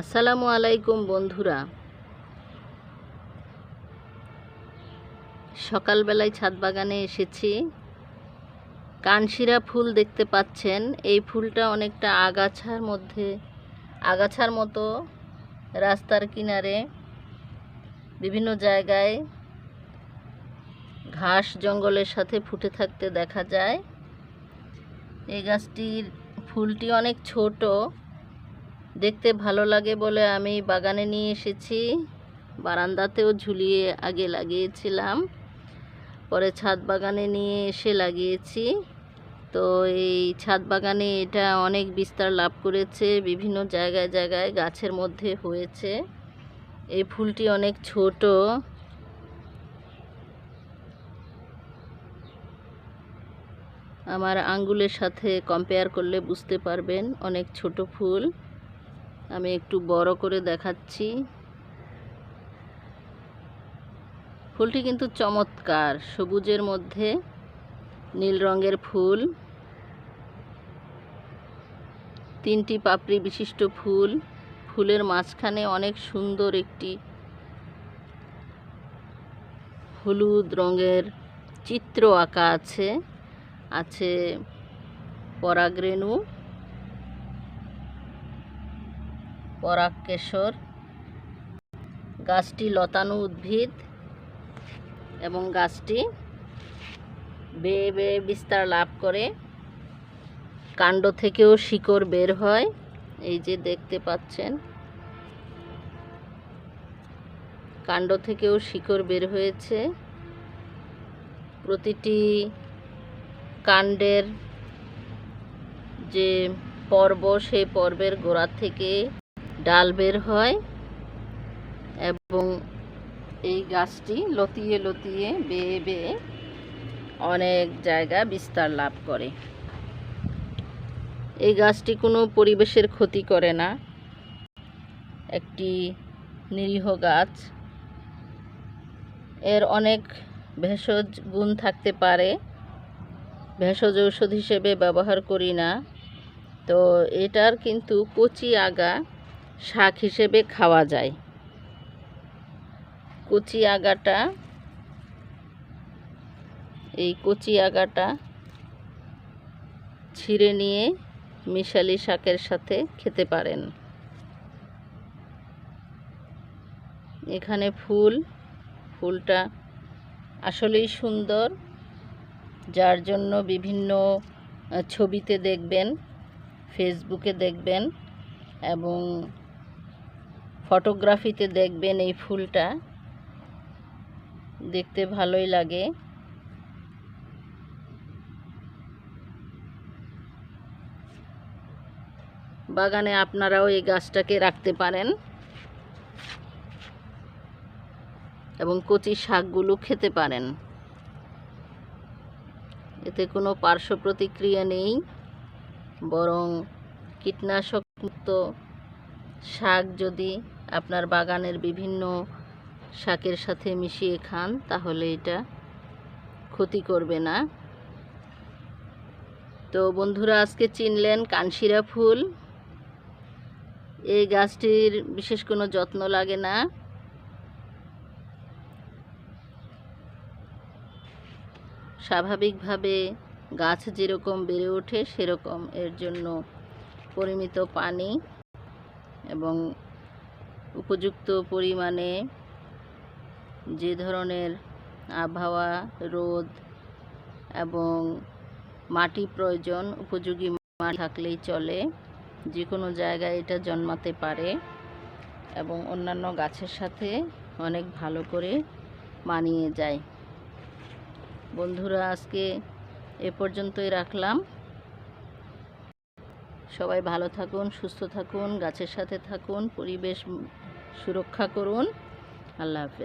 আসসালামু আলাইকুম বন্ধুরা। সকালবেলায় ছাদ বাগানে এসেছি। কানশিরা ফুল দেখতে পাচ্ছেন। এই ফুলটা অনেকটা আগাছার মধ্যে, আগাছার মতো রাস্তার কিনারে, বিভিন্ন জায়গায় ঘাস জঙ্গলের সাথে ফুটে থাকতে দেখা যায়। এই গাছটির ফুলটি অনেক ছোট। দেখতে ভালো লাগে বলে আমি বাগানে নিয়ে এসেছি। বারান্দাতেও ঝুলিয়ে আগে লাগিয়েছিলাম, পরে ছাদ বাগানে নিয়ে এসে লাগিয়েছি। তো এই ছাদ বাগানে এটা অনেক বিস্তার লাভ করেছে, বিভিন্ন জায়গায় জায়গায় গাছের মধ্যে হয়েছে। এই ফুলটি অনেক ছোট। আমার আঙ্গুলের সাথে কম্পেয়ার করলে বুঝতে পারবেন, অনেক ছোট ফুল। আমি একটু বড় করে দেখাচ্ছি। ফুলটি কিন্তু চমৎকার, সবুজের মধ্যে, নীল রঙের ফুল। তিনটি পাপড়ি বিশিষ্ট ফুল, ফুলের মাঝখানে অনেক সুন্দর একটি হলুদ রঙের চিত্র আঁকা আছে আছে পরাগরেণু পরাগ কেশর গাছটি লতানো উদ্ভিদ এবং গাছটি বেয়ে বেয়ে বিস্তার লাভ করে। কাণ্ড থেকেও শিকড় বের হয়, এই যে দেখতে পাচ্ছেন। কাণ্ড থেকেও শিকড় বের হয়েছে। প্রতিটি কাণ্ডের যে পর্ব, সেই পর্বের গোড়া থেকে ডাল বের হয় এবং এই গাছটি লতিয়ে লতিয়ে বেয়ে বেয়ে অনেক জায়গা বিস্তার লাভ করে। এই গাছটি কোনো পরিবেশের ক্ষতি করে না। একটি নিরীহ গাছ। এর অনেক ভেষজ গুণ থাকতে পারে। ভেষজ ঔষধ হিসেবে ব্যবহার করি না। তো এটার কিন্তু কচি আগা শাক হিসেবে খাওয়া যায়। কচি আগাটা, এই কচি আগাটা ছিঁড়ে নিয়ে মিশালি শাকের সাথে খেতে পারেন। এখানে ফুল, ফুলটা আসলেই সুন্দর। যার জন্য বিভিন্ন ছবিতে দেখবেন ফেসবুকে দেখবেন এবং ফটোগ্রাফিতে দেখবেন এই ফুলটা। দেখতে ভালোই লাগে। বাগানে আপনারাও এই গাছটাকে রাখতে পারেন। এবং কচি শাকগুলো খেতে পারেন। এতে কোনো পার্শ্ব প্রতিক্রিয়া নেই। বরং কীটনাশক মুক্ত শাক যদি আপনার বাগানের বিভিন্ন শাকের সাথে মিশিয়ে খান, তাহলে এটা ক্ষতি করবে না। তো বন্ধুরা, আজকে চিনলেন কানশিরা ফুল। এই গাছটির বিশেষ কোনো যত্ন লাগে না। স্বাভাবিকভাবে গাছ যেরকম বেড়ে ওঠে, সেরকম এর জন্য পরিমিত পানি। এবং উপযুক্ত পরিমাণে যে ধরনের আবহাওয়া, রোদ এবং মাটি প্রয়োজন, উপযোগী মাটি থাকলেই চলে। যে কোনো জায়গায় এটা জন্মাতে পারে এবং অন্যান্য গাছের সাথে অনেক ভালো করে মানিয়ে যায়। বন্ধুরা, আজকে এ পর্যন্তই রাখলাম। সবাই ভালো থাকুন সুস্থ থাকুন গাছের সাথে থাকুন পরিবেশ সুরক্ষা করুন। আল্লাহ হাফেজ।